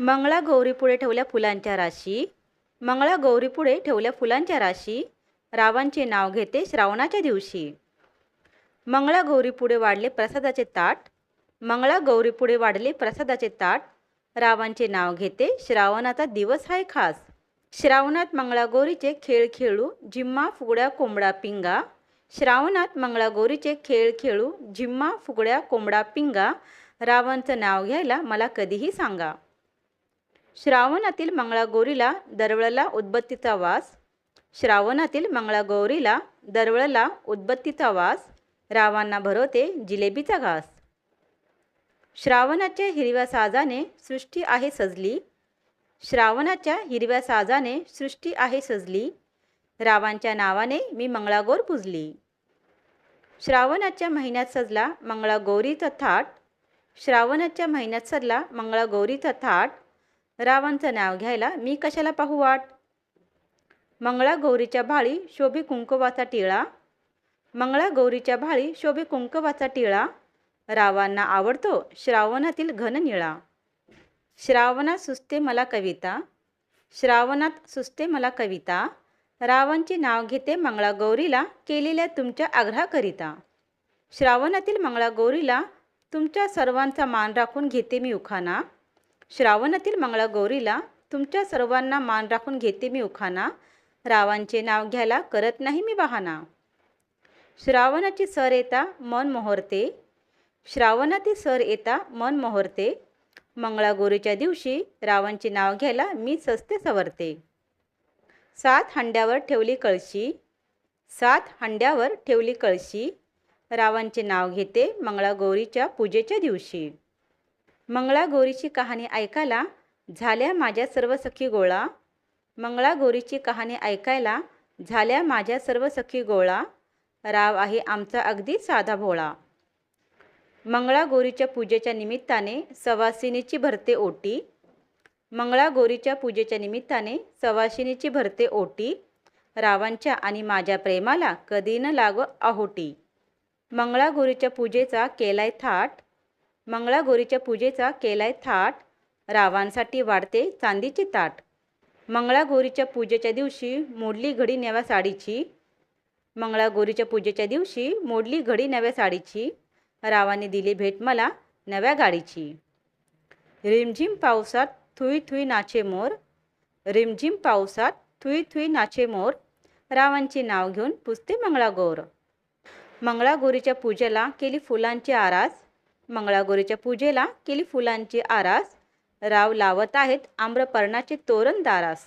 मंगळा गौरीपुढे ठेवल्या फुलांच्या राशी. मंगळा गौरीपुढे ठेवल्या फुलांच्या राशी. रावांचे नाव घेते श्रावणाच्या दिवशी. मंगळा गौरीपुढे वाढले प्रसादाचे ताट. मंगळा गौरीपुढे वाढले प्रसादाचे ताट. रावांचे नाव घेते श्रावणाचा दिवस आहे खास. श्रावणात मंगळागौरीचे खेळ खेळू जिम्मा फुगड्या कोंबडा पिंगा. श्रावणात मंगळागौरीचे खेळ खेळू जिम्मा फुगड्या कोंबडा पिंगा. रावांचं नाव घ्यायला मला कधीही सांगा. श्रावणातील मंगळागौरीला दरवळला उदबत्तीचा वास. श्रावणातील मंगळागौरीला दरवळला उदबत्तीचा वास. रावांना भरवते जिलेबीचा घास. श्रावणाच्या हिरव्या साजाने सृष्टी आहे सजली. श्रावणाच्या हिरव्या साजाने सृष्टी आहे सजली. रावांच्या नावाने मी मंगळागौर पूजली. श्रावणाच्या महिन्यात सजला मंगळागौरीचा थाट. श्रावणाच्या महिन्यात सजला मंगळागौरीचा थाट. रावांचं नाव घ्यायला मी कशाला पाहू वाट? मंगळागौरीच्या भाळी शोभे कुंकवाचा टिळा. मंगळागौरीच्या भाळी शोभे कुंकवाचा टिळा. रावांना आवडतो श्रावणातील घन निळा. श्रावणात सुस्ते मला कविता. श्रावणात सुस्ते मला कविता. रावांचे नाव घेते मंगळागौरीला केलेल्या तुमच्या आग्रहाकरिता. श्रावणातील मंगळागौरीला तुमच्या सर्वांचा मान राखून घेते मी उखाना. श्रावणातील मंगळागौरीला तुमच्या सर्वांना मान राखून घेते मी उखाणा रावांचे नाव घ्यायला करत नाही मी बहाणा श्रावणाची सर येता मन मोहरते. श्रावणातील सर येता मन मोहरते. मंगळागौरीच्या दिवशी रावांचे नाव घ्यायला मी सस्ते सवरते. सात हंड्यावर ठेवली कळशी. सात हंड्यावर ठेवली कळशी. रावांचे नाव घेते मंगळागौरीच्या पूजेच्या दिवशी. मंगळागौरीची कहाणी ऐकायला झाल्या माझ्या सर्व सखी गोळा. मंगळागौरीची कहाणी ऐकायला झाल्या माझ्या सर्व सखी गोळा. राव आहे आमचा अगदी साधा भोळा. मंगळागौरीच्या पूजेच्या निमित्ताने सवासिनीची भरते ओटी. मंगळागौरीच्या पूजेच्या निमित्ताने सवासिनीची भरते ओटी. रावांच्या आणि माझ्या प्रेमाला कधी न लाग आहोटी मंगळागौरीच्या पूजेचा केलाय थाट. मंगळागौरीच्या पूजेचा केलाय थाट रावांसाठी वाढते चांदीची ताट. मंगळागौरीच्या पूजेच्या दिवशी मोडली घडी नव्या साडीची मंगळागौरीच्या पूजेच्या दिवशी मोडली घडी नव्या साडीची रावाने दिली भेट मला नव्या गाडीची. रिमझिम पावसात थुई थुई नाचे मोर रिमझिम पावसात थुई थुई नाचे मोर रावांचे नाव घेऊन पुजते मंगळागौर. मंगळागौरीच्या पूजेला केली फुलांची आरास मंगळागौरीच्या पूजेला केली फुलांची आरास. राव लावत आहेत आम्रपर्णाचे तोरण दारास.